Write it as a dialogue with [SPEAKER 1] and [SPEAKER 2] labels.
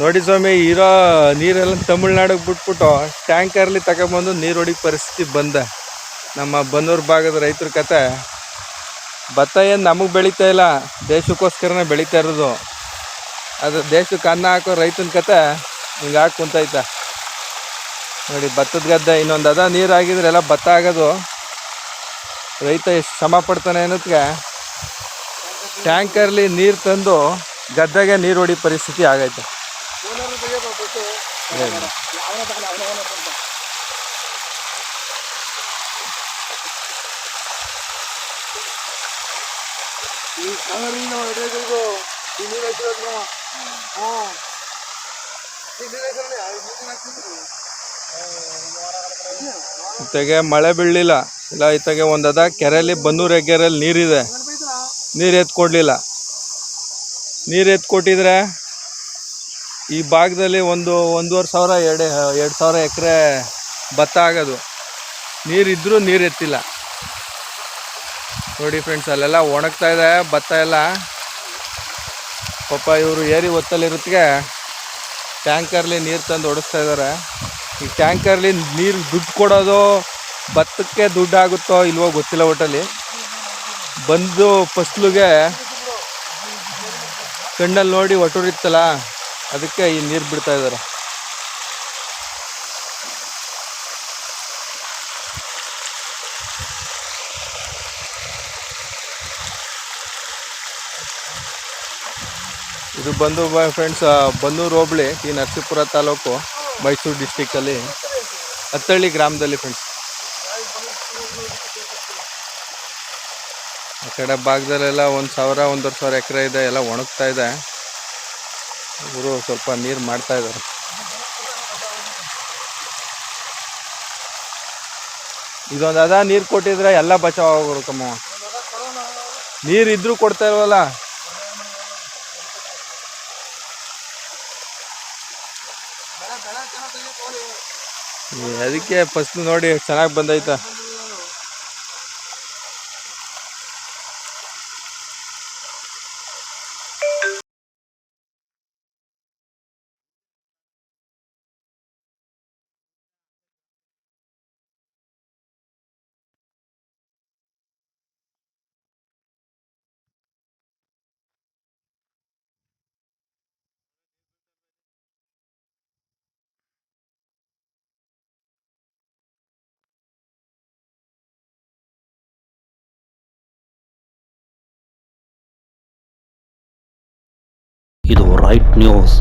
[SPEAKER 1] ನೋಡಿ ಸ್ವಾಮಿ, ಇರೋ ನೀರೆಲ್ಲ ತಮಿಳ್ನಾಡಿಗೆ ಬಿಟ್ಬಿಟ್ಟು ಟ್ಯಾಂಕರ್ಲಿ ತಗೊಂಬಂದು ನೀರು ಹೊಡಿ ಪರಿಸ್ಥಿತಿ ಬಂದ. ನಮ್ಮ ಬನ್ನೂರು ಭಾಗದ ರೈತರ ಕತೆ. ಭತ್ತ ಏನು ನಮಗೆ ಬೆಳೀತಾ ಇಲ್ಲ, ದೇಶಕ್ಕೋಸ್ಕರನೇ ಬೆಳೀತಾ ಇರೋದು. ಅದು ದೇಶಕ್ಕೆ ಅನ್ನ ಹಾಕೋ ರೈತನ ಕತೆ ಹಿಂಗಾಗಿ ಕುಂತೈತ. ನೋಡಿ, ಭತ್ತದ ಗದ್ದೆ ಇನ್ನೊಂದು ಅದ. ನೀರು ಆಗಿದ್ರೆ ಎಲ್ಲ ಭತ್ತ ಆಗೋದು. ರೈತ ಎಷ್ಟು ಶ್ರಮ ಪಡ್ತಾನೆ ಅನ್ನೋದಕ್ಕೆ ಟ್ಯಾಂಕರ್ಲಿ ನೀರು ತಂದು ಗದ್ದೆಗೆ ನೀರು ಹೊಡಿ ಪರಿಸ್ಥಿತಿ ಆಗೈತೆ. ಜೊತೆಗೆ ಮಳೆ ಬೀಳಲಿಲ್ಲ. ಇಲ್ಲ, ಇತ್ತಾಗೆ ಒಂದದ ಕೆರೆಯಲ್ಲಿ ಬನ್ನೂರು ಎಗ್ಗೆರೆಯಲ್ಲಿ ನೀರಿದೆ. ನೀರು ಎತ್ಕೊಡ್ಲಿಲ್ಲ ನೀರು ಎತ್ಕೊಟ್ಟಿದ್ರೆ ಈ ಭಾಗದಲ್ಲಿ ಒಂದು ಒಂದೂವರೆ ಸಾವಿರ, ಎರಡು ಎರಡು ಸಾವಿರ ಎಕರೆ ಭತ್ತ ಆಗೋದು. ನೀರಿದ್ದರೂ ನೀರು ಎತ್ತಿಲ್ಲ. ನೋಡಿ ಫ್ರೆಂಡ್ಸ್ ಅಲ್ಲೆಲ್ಲ ಒಣಗ್ತಾ ಇದೆ ಭತ್ತ ಎಲ್ಲ. ಪಾಪ ಇವರು ಏರಿ ಹೊತ್ತಲ್ಲಿರೋತ್ತಿಗೆ ಟ್ಯಾಂಕರ್ಲಿ ನೀರು ತಂದು ಹೊಡಿಸ್ತಾ ಇದ್ದಾರೆ ಈ ಟ್ಯಾಂಕರ್ಲಿ ನೀರು ದುಡ್ಡು ಕೊಡೋದು ಭತ್ತಕ್ಕೆ ದುಡ್ಡಾಗುತ್ತೋ ಇಲ್ವೋ ಗೊತ್ತಿಲ್ಲ ಒಟ್ಟಲ್ಲಿ. ಬಂದು ಫಸ್ಲುಗೆ ಕಣ್ಣಲ್ಲಿ ನೋಡಿ ಒಟ್ಟುರಿತ್ತಲ್ಲ, ಅದಕ್ಕೆ ಈ ನೀರು ಬಿಡ್ತಾ ಇದ್ದಾರೆ. ಇದು ಬಂದು ಬಾಯ್ ಫ್ರೆಂಡ್ಸ್ ಬನ್ನೂರು ಹೋಬಳಿ ಈ ನರಸೀಪುರ ತಾಲೂಕು ಮೈಸೂರು ಡಿಸ್ಟಿಕ್ಕಲ್ಲಿ ಹತ್ತಳ್ಳಿ ಗ್ರಾಮದಲ್ಲಿ ಫ್ರೆಂಡ್ಸ್ ಆ ಕಡೆ ಭಾಗದಲ್ಲೆಲ್ಲ ಒಂದು ಸಾವಿರ, ಒಂದೂವರೆ ಸಾವಿರ ಎಕರೆ ಇದೆ, ಎಲ್ಲ ಒಣಗ್ತಾ ಇದೆ. ಇವರು ಸ್ವಲ್ಪ ನೀರು ಮಾಡ್ತಾ ಇದ್ದಾರೆ. ಇದೊಂದು ಅದ, ನೀರು ಕೊಟ್ಟಿದ್ರೆ ಎಲ್ಲ ಬಚಾವ್ ಆಗೋರು ಕಮ್ಮ ನೀರು ಇದ್ರೂ ಕೊಡ್ತಾ ಇಲ್ವಲ್ಲ? ಅದಕ್ಕೆ ಫಸ್ಟ್ ನೋಡಿ ಚೆನ್ನಾಗಿ ಬಂದೈತ.
[SPEAKER 2] ಇದು ರೈಟ್ ನ್ಯೂಸ್